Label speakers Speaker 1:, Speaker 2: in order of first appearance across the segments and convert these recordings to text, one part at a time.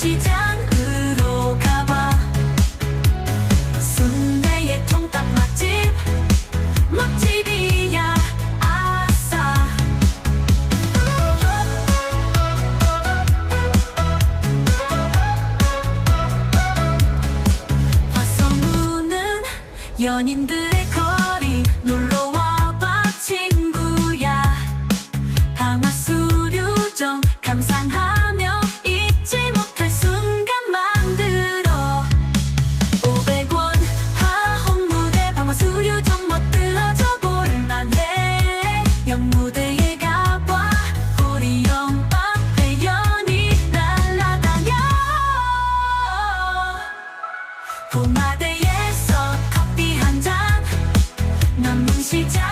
Speaker 1: 시장으로 가봐. 순대의 통닭 맛집 맛집이야 아싸. 화성우는 연인들 남문 시장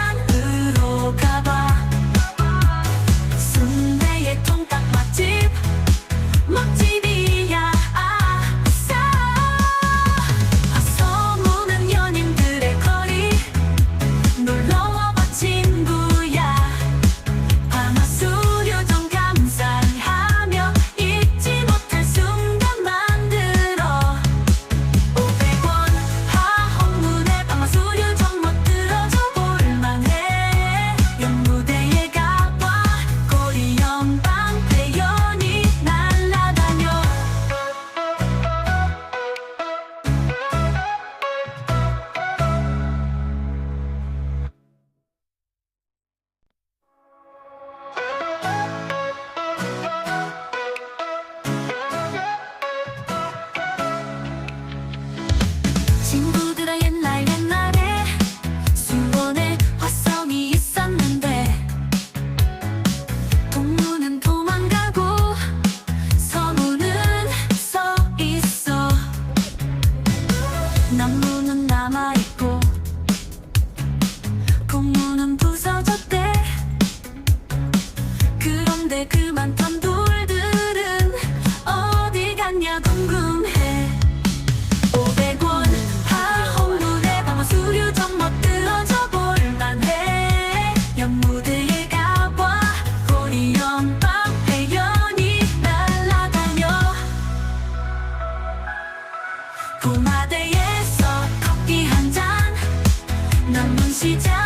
Speaker 1: 그때 그 많던 은 어디 갔냐 궁금해. 500원 파홍 노래방 수류 좀 멋들어져 볼만해. 연무대에 가봐. 고리 연방 회연이 날아다녀. 부마대에서 커피 한잔. 남문 시장